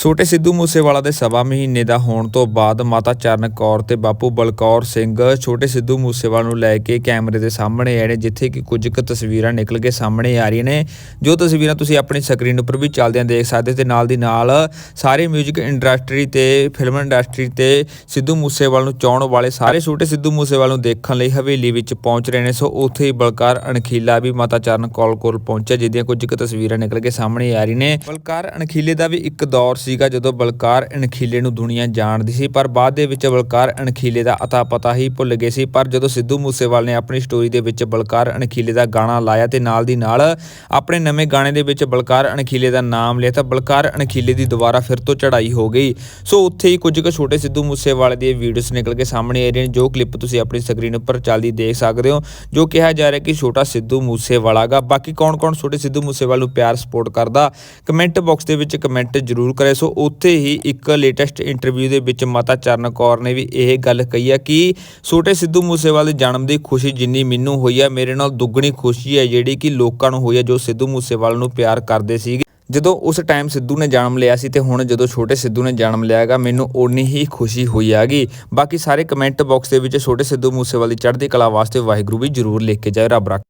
ਛੋਟੇ ਸਿੱਧੂ ਮੂਸੇਵਾਲਾ ਦੇ ਸਵਾ ਮਹੀਨੇ ਦਾ ਹੋਣ ਤੋਂ ਬਾਅਦ ਮਾਤਾ ਚਰਨ ਕੌਰ ਤੇ ਬਾਪੂ ਬਲਕੌਰ ਸਿੰਘ ਛੋਟੇ ਸਿੱਧੂ ਮੂਸੇਵਾਲਾ ਨੂੰ ਲੈ ਕੇ ਕੈਮਰੇ ਦੇ ਸਾਹਮਣੇ ਆਏ ਨੇ, ਜਿੱਥੇ ਕਿ ਕੁਝ ਕੁ ਤਸਵੀਰਾਂ ਨਿਕਲ ਕੇ ਸਾਹਮਣੇ ਆ ਰਹੀਆਂ ਨੇ। ਜੋ ਤਸਵੀਰਾਂ ਤੁਸੀਂ ਆਪਣੀ ਸਕਰੀਨ ਉੱਪਰ ਵੀ ਚੱਲਦਿਆਂ ਦੇਖ ਸਕਦੇ ਤੇ ਨਾਲ ਦੀ ਨਾਲ ਸਾਰੇ 뮤직 ਇੰਡਸਟਰੀ ਤੇ ਫਿਲਮ ਇੰਡਸਟਰੀ ਤੇ ਸਿੱਧੂ ਮੂਸੇਵਾਲਾ ਨੂੰ ਚਾਹਣ ਵਾਲੇ ਸਾਰੇ ਛੋਟੇ ਸਿੱਧੂ ਮੂਸੇਵਾਲਾ ਨੂੰ ਦੇਖਣ ਲਈ ਹਵੇਲੀ ਵਿੱਚ ਪਹੁੰਚ ਰਹੇ ਨੇ। ਸੋ ਉੱਥੇ ਹੀ ਬਲਕਾਰ ਅਣਖੀਲਾ ਵੀ ਮਾਤਾ ਚਰਨ ਕੌਰ ਕੋਲ ਪਹੁੰਚਿਆ, ਜਿਹਦੀਆਂ ਕੁਝ ਕੁ ਤਸਵੀਰਾਂ ਨਿਕਲ ਕੇ ਸਾਹਮਣੇ ਆ ਰਹੀਆਂ ਨੇ। ਬਲਕਾਰ ਅਣਖੀਲੇ ਦਾ ਵੀ ਇੱਕ ਦੌਰ ਸੀਗਾ ਜਦੋਂ ਬਲਕਾਰ ਅਣਖੀਲੇ ਨੂੰ ਦੁਨੀਆ ਜਾਣਦੀ ਸੀ, ਪਰ ਬਾਅਦ ਦੇ ਵਿੱਚ ਬਲਕਾਰ ਅਣਖੀਲੇ ਦਾ ਅਤਾ ਪਤਾ ਹੀ ਭੁੱਲ ਗਏ ਸੀ। ਪਰ ਜਦੋਂ ਸਿੱਧੂ ਮੂਸੇਵਾਲ ਨੇ ਆਪਣੀ ਸਟੋਰੀ ਦੇ ਵਿੱਚ ਬਲਕਾਰ ਅਣਖੀਲੇ ਦਾ ਗਾਣਾ ਲਾਇਆ ਤੇ ਨਾਲ ਦੀ ਨਾਲ ਆਪਣੇ ਨਵੇਂ ਗਾਣੇ ਦੇ ਵਿੱਚ ਬਲਕਾਰ ਅਣਖੀਲੇ ਦਾ ਨਾਮ ਲਿਆ, ਤਾਂ ਬਲਕਾਰ ਅਣਖੀਲੇ ਦੀ ਦੁਬਾਰਾ ਫਿਰ ਤੋਂ ਚੜ੍ਹਾਈ ਹੋ ਗਈ। ਸੋ ਉੱਥੇ ਹੀ ਕੁਝ ਕੁ ਛੋਟੇ ਸਿੱਧੂ ਮੂਸੇਵਾਲੇ ਦੀਆਂ ਵੀਡੀਓਜ਼ ਨਿਕਲ ਕੇ ਸਾਹਮਣੇ ਆ ਰਹੀਆਂ ਨੇ, ਜੋ ਕਲਿੱਪ ਤੁਸੀਂ ਆਪਣੀ ਸਕਰੀਨ ਉੱਪਰ ਚੱਲਦੀ ਦੇਖ ਸਕਦੇ ਹੋ, ਜੋ ਕਿਹਾ ਜਾ ਰਿਹਾ ਕਿ ਛੋਟਾ ਸਿੱਧੂ ਮੂਸੇਵਾਲਾ ਗਾ ਬਾਕੀ ਕੌਣ-ਕੌਣ ਛੋਟੇ ਸਿੱਧੂ ਮੂਸੇਵਾਲ ਨੂੰ ਪਿਆਰ ਸਪੋਰਟ ਕਰਦਾ ਕਮੈਂਟ ਬਾਕਸ ਦੇ ਵਿੱਚ ਕਮੈਂਟ ਜ਼ਰੂਰ ਕਰੇ ਸੋ ਉੱਥੇ ਹੀ ਇੱਕ ਲੇਟੈਸਟ ਇੰਟਰਵਿਊ ਦੇ ਵਿੱਚ ਮਾਤਾ ਚਰਨ ਕੌਰ ਨੇ ਵੀ ਇਹ ਗੱਲ ਕਹੀ ਆ ਕਿ ਛੋਟੇ ਸਿੱਧੂ ਮੂਸੇਵਾਲੇ ਦੇ ਜਨਮ ਦੀ ਖੁਸ਼ੀ ਜਿੰਨੀ ਮੈਨੂੰ ਹੋਈ ਆ, ਮੇਰੇ ਨਾਲ ਦੁੱਗਣੀ ਖੁਸ਼ੀ ਹੈ ਜਿਹੜੀ ਕਿ ਲੋਕਾਂ ਨੂੰ ਹੋਈ ਆ ਜੋ ਸਿੱਧੂ ਮੂਸੇਵਾਲੇ ਨੂੰ ਪਿਆਰ ਕਰਦੇ ਸੀਗੇ। ਜਦੋਂ ਉਸ ਟਾਈਮ ਸਿੱਧੂ ਨੇ ਜਨਮ ਲਿਆ ਸੀ ਤੇ ਹੁਣ ਜਦੋਂ ਛੋਟੇ ਸਿੱਧੂ ਨੇ ਜਨਮ ਲਿਆ ਹੈਗਾ, ਮੈਨੂੰ ਓਨੀ ਹੀ ਖੁਸ਼ੀ ਹੋਈ ਹੈਗੀ। ਬਾਕੀ ਸਾਰੇ ਕਮੈਂਟ ਬਾਕਸ ਦੇ ਵਿੱਚ ਛੋਟੇ ਸਿੱਧੂ ਮੂਸੇਵਾਲ ਦੀ ਚੜ੍ਹਦੀ ਕਲਾ ਵਾਸਤੇ ਵਾਹਿਗੁਰੂ ਵੀ ਜਰੂਰ ਲਿਖ ਕੇ ਜਾਓ ਰੱਬ ਰੱਖ।